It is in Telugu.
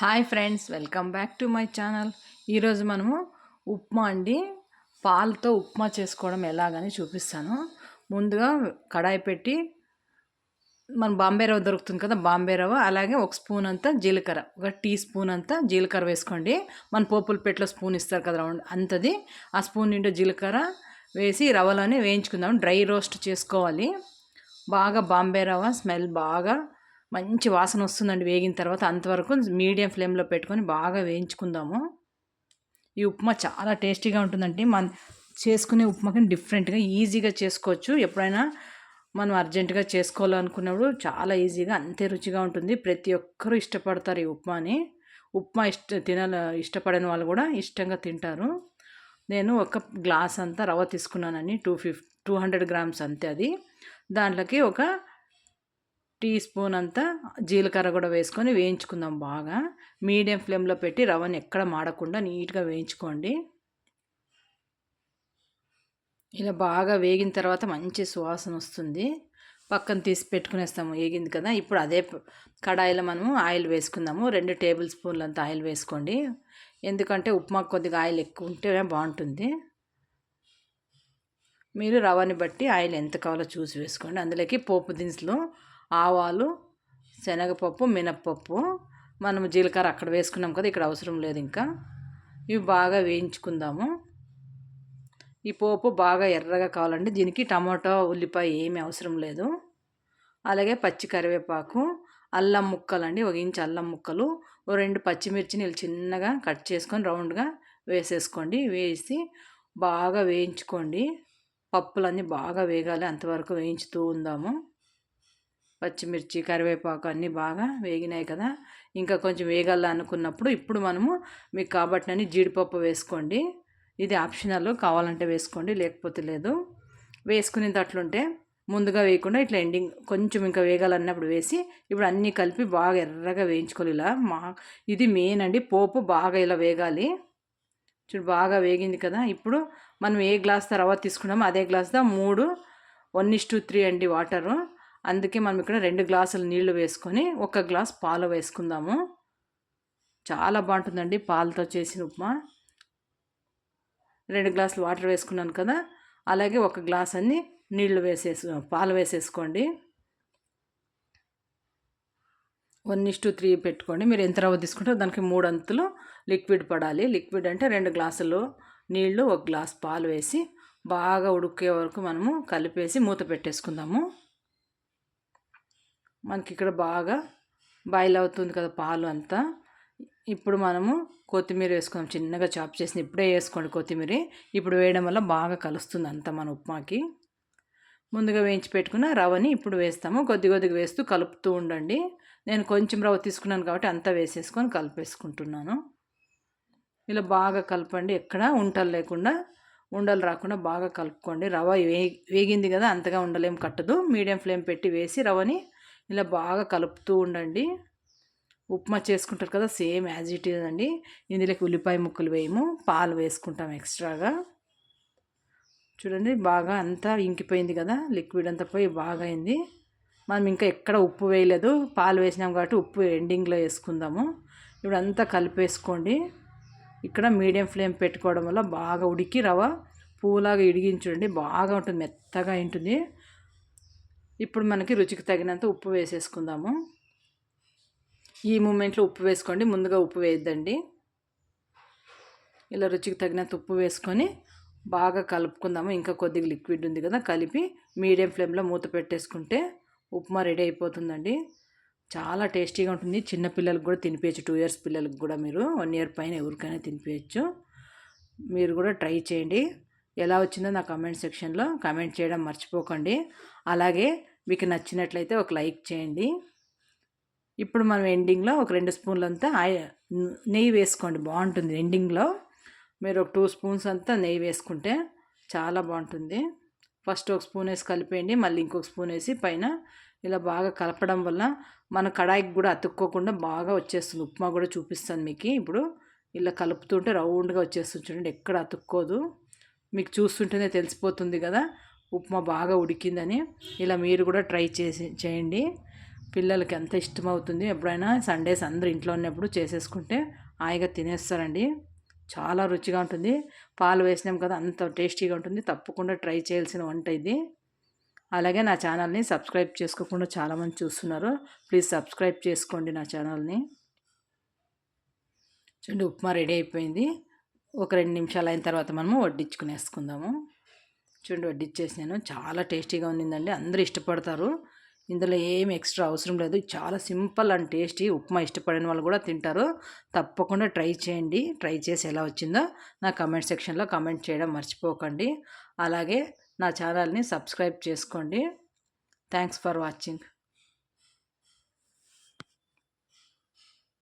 Hi friends welcome back to my channel. ఈరోజు మనము ఉప్మా అండి. పాలతో ఉప్మా చేసుకోవడం ఎలాగని చూపిస్తాను. ముందుగా కడాయి పెట్టి మన బాంబే రవ్వ దొరుకుతుంది కదా బాంబే రవ్వ. అలాగే ఒక స్పూన్ అంతా జీలకర్ర ఒక టీ స్పూన్ అంతా జీలకర్ర వేసుకోండి. మన పోపుల పెట్లో స్పూన్ ఇస్తారు కదా రౌండ్ అంతది. ఆ స్పూన్ నిండా జీలకర్ర వేసి రవ్వలోనే వేయించుకుందాం. డ్రై రోస్ట్ చేసుకోవాలి. బాగా బాంబే రవ్వ స్మెల్ బాగా మంచి వాసన వస్తుందండి వేగిన తర్వాత అంతవరకు మీడియం ఫ్లేమ్లో పెట్టుకొని బాగా వేయించుకుందాము. ఈ ఉప్మా చాలా టేస్టీగా ఉంటుందండి. మన చేసుకునే ఉప్మాకి డిఫరెంట్గా ఈజీగా చేసుకోవచ్చు. ఎప్పుడైనా మనం అర్జెంటుగా చేసుకోవాలనుకున్నప్పుడు చాలా ఈజీగా అంతే రుచిగా ఉంటుంది. ప్రతి ఒక్కరూ ఇష్టపడతారు ఈ ఉప్మాని. ఉప్మా ఇష్ట తినాల ఇష్టపడని వాళ్ళు కూడా ఇష్టంగా తింటారు. నేను ఒక గ్లాస్ అంతా రవ్వ తీసుకున్నానని టూ ఫిఫ్ టూ హండ్రెడ్ గ్రామ్స్ అంతే అది. దాంట్లోకి ఒక టీ స్పూన్ అంతా జీలకర్ర కూడా వేసుకొని వేయించుకుందాం బాగా. మీడియం ఫ్లేమ్లో పెట్టి రవ్వని ఎక్కడ మాడకుండా నీట్గా వేయించుకోండి. ఇలా బాగా వేగిన తర్వాత మంచి సువాసన వస్తుంది. పక్కన తీసి పెట్టుకునేస్తాము. వేగింది కదా ఇప్పుడు అదే కడాయిలో మనము ఆయిల్ వేసుకుందాము. రెండు టేబుల్ స్పూన్లు అంత ఆయిల్ వేసుకోండి. ఎందుకంటే ఉప్మా కొద్దిగా ఆయిల్ ఎక్కువ ఉంటే బాగుంటుంది. మీరు రవ్వని బట్టి ఆయిల్ ఎంత కావాలో చూసి వేసుకోండి. అందులోకి పోపు దినుసులు ఆవాలు శనగపప్పు మినప్పప్పు. మనం జీలకర్ర అక్కడ వేసుకున్నాం కదా ఇక్కడ అవసరం లేదు ఇంకా. ఇవి బాగా వేయించుకుందాము. ఈ పోపు బాగా ఎర్రగా కావాలండి దీనికి టమాటో ఉల్లిపాయ ఏమీ అవసరం లేదు. అలాగే పచ్చి కరివేపాకు అల్లం ముక్కలండి. ఒక ఇంచు అల్లం ముక్కలు ఓ రెండు పచ్చిమిర్చిని చిన్నగా కట్ చేసుకొని రౌండ్గా వేసేసుకోండి. వేసి బాగా వేయించుకోండి. పప్పులన్నీ బాగా వేగాలి అంతవరకు వేయించుతూ ఉందాము. పచ్చిమిర్చి కరివేపాకు అన్నీ బాగా వేగినాయి కదా. ఇంకా కొంచెం వేగాల అనుకున్నప్పుడు ఇప్పుడు మనము మీకు కాబట్టినని జీడిపప్పు వేసుకోండి. ఇది ఆప్షనల్ కావాలంటే వేసుకోండి లేకపోతే లేదు. వేసుకునేంత అట్లుంటే ముందుగా వేయకుండా ఇట్లా ఎండింగ్ కొంచెం ఇంకా వేగాలన్నప్పుడు వేసి ఇప్పుడు అన్నీ కలిపి బాగా ఎర్రగా వేయించుకోవాలి ఇలా. మా ఇది మెయిన్ అండి పోపు బాగా ఇలా వేగాలి. చూడు బాగా వేగింది కదా. ఇప్పుడు మనం ఏ గ్లాస్ తర్వాత తీసుకున్నామో అదే గ్లాస్తో మూడు వన్ ఇస్ టూ త్రీ అండి వాటరు. అందుకే మనం ఇక్కడ రెండు గ్లాసులు నీళ్ళు వేసుకొని ఒక గ్లాస్ పాలు వేసుకుందాము. చాలా బాగుంటుందండి పాలతో చేసిన ఉప్మా. రెండు గ్లాసులు వాటర్ వేసుకున్నాను కదా అలాగే ఒక గ్లాస్ అన్ని నీళ్ళు వేసేసు పాలు వేసేసుకోండి. వన్ ఇస్ టూ త్రీ పెట్టుకోండి. మీరు ఎంత రవ్వ తీసుకుంటారో దానికి మూడు అంతులు లిక్విడ్ పడాలి. లిక్విడ్ అంటే రెండు గ్లాసులు నీళ్ళు ఒక గ్లాస్ పాలు వేసి బాగా ఉడికే వరకు మనము కలిపేసి మూత పెట్టేసుకుందాము. మనకి ఇక్కడ బాగా బాయిల్ అవుతుంది కదా పాలు అంతా ఇప్పుడు మనము కొత్తిమీర వేసుకుందాం చిన్నగా చాప్ చేసిన ఇప్పుడే వేసుకోండి కొత్తిమీర. ఇప్పుడు వేయడం వల్ల బాగా కలుస్తుంది అంతా మన ఉప్మాకి. ముందుగా వేయించి పెట్టుకున్న రవ్వని ఇప్పుడు వేస్తాము. కొద్ది కొద్దిగా వేస్తూ కలుపుతూ ఉండండి. నేను కొంచెం రవ్వ తీసుకున్నాను కాబట్టి అంతా వేసేసుకొని కలిపేసుకుంటున్నాను. ఇలా బాగా కలపండి. ఎక్కడ ఉంటలు లేకుండా ఉండలు రాకుండా బాగా కలుపుకోండి. రవ్వ వేగింది కదా అంతగా ఉండలేం కట్టదు. మీడియం ఫ్లేమ్ పెట్టి వేసి రవ్వని ఇలా బాగా కలుపుతూ ఉండండి. ఉప్మా చేసుకుంటారు కదా సేమ్ యాజ్ ఇట్ ఈజ్ అండి. ఇందులోకి ఉల్లిపాయ ముక్కలు వేయము పాలు వేసుకుంటాం ఎక్స్ట్రాగా. చూడండి బాగా అంతా ఇంకిపోయింది కదా లిక్విడ్ అంతా పోయి బాగా అయింది. మనం ఇంకా ఎక్కడ ఉప్పు వేయలేదు. పాలు వేసినాం కాబట్టి ఉప్పు ఎండింగ్లో వేసుకుందాము. ఇప్పుడు అంతా కలిపేసుకోండి. ఇక్కడ మీడియం ఫ్లేమ్ పెట్టుకోవడం వల్ల బాగా ఉడికి రవ పూలాగా ఇడిగించండి బాగా ఉంటుంది మెత్తగా ఉంటుంది. ఇప్పుడు మనకి రుచికి తగినంత ఉప్పు వేసేసుకుందాము. ఈ మూమెంట్లో ఉప్పు వేసుకోండి. ముందుగా ఉప్పు వేయద్దండి. ఇలా రుచికి తగినంత ఉప్పు వేసుకొని బాగా కలుపుకుందాము. ఇంకా కొద్దిగా లిక్విడ్ ఉంది కదా కలిపి మీడియం ఫ్లేమ్లో మూత పెట్టేసుకుంటే ఉప్మా రెడీ అయిపోతుందండి. చాలా టేస్టీగా ఉంటుంది. చిన్న పిల్లలకు కూడా తినిపించచ్చు టూ ఇయర్స్ పిల్లలకు కూడా మీరు వన్ ఇయర్ పైన ఎవరికైనా తినిపించచ్చు మీరు కూడా ట్రై చేయండి. ఎలా వచ్చిందో నా కమెంట్ సెక్షన్లో కమెంట్ చేయడం మర్చిపోకండి. అలాగే మీకు నచ్చినట్లయితే ఒక లైక్ చేయండి. ఇప్పుడు మనం ఎండింగ్లో ఒక రెండు స్పూన్లంతా నెయ్యి వేసుకోండి. బాగుంటుంది ఎండింగ్లో. మీరు ఒక టూ స్పూన్స్ అంతా నెయ్యి వేసుకుంటే చాలా బాగుంటుంది. ఫస్ట్ ఒక స్పూన్ వేసి కలిపేయండి. మళ్ళీ ఇంకొక స్పూన్ వేసి పైన ఇలా బాగా కలపడం వల్ల మన కడాయికి కూడా అతుక్కోకుండా బాగా వచ్చేస్తుంది. ఉప్మా కూడా చూపిస్తాను మీకు ఇప్పుడు. ఇలా కలుపుతుంటే రౌండ్గా వచ్చేస్తుంది చూడండి. ఎక్కడ అతుక్కోదు. మీకు చూస్తుంటేనే తెలిసిపోతుంది కదా. ఉప్మా బాగా ఉడికిందని ఇలా మీరు కూడా ట్రై చేసి చేయండి. పిల్లలకి ఎంత ఇష్టమవుతుంది ఎప్పుడైనా సండేస్ అందరూ ఇంట్లో ఉన్నప్పుడు చేసేసుకుంటే హాయిగా తినేస్తారండి. చాలా రుచిగా ఉంటుంది. పాలు వేసినాం కదా అంత టేస్టీగా ఉంటుంది. తప్పకుండా ట్రై చేయాల్సిన వంట ఇది. అలాగే నా ఛానల్ని సబ్స్క్రైబ్ చేసుకోకుండా చాలామంది చూస్తున్నారు. ప్లీజ్ సబ్స్క్రైబ్ చేసుకోండి నా ఛానల్ని. చూడండి ఉప్మా రెడీ అయిపోయింది. ఒక రెండు నిమిషాలు అయిన తర్వాత మనము వడ్డించుకునేసుకుందాము. చూడండి వడ్డిచ్చేసాను చాలా టేస్టీగా ఉండిందండి. అందరూ ఇష్టపడతారు. ఇందులో ఏం ఎక్స్ట్రా అవసరం లేదు. చాలా సింపుల్ అండ్ టేస్టీ ఉప్మా ఇష్టపడిన వాళ్ళు కూడా తింటారు. తప్పకుండా ట్రై చేయండి. ట్రై చేసి ఎలా వచ్చిందో నా కమెంట్ సెక్షన్లో కమెంట్ చేయడం మర్చిపోకండి. అలాగే నా ఛానల్ని సబ్స్క్రైబ్ చేసుకోండి. Thanks for watching.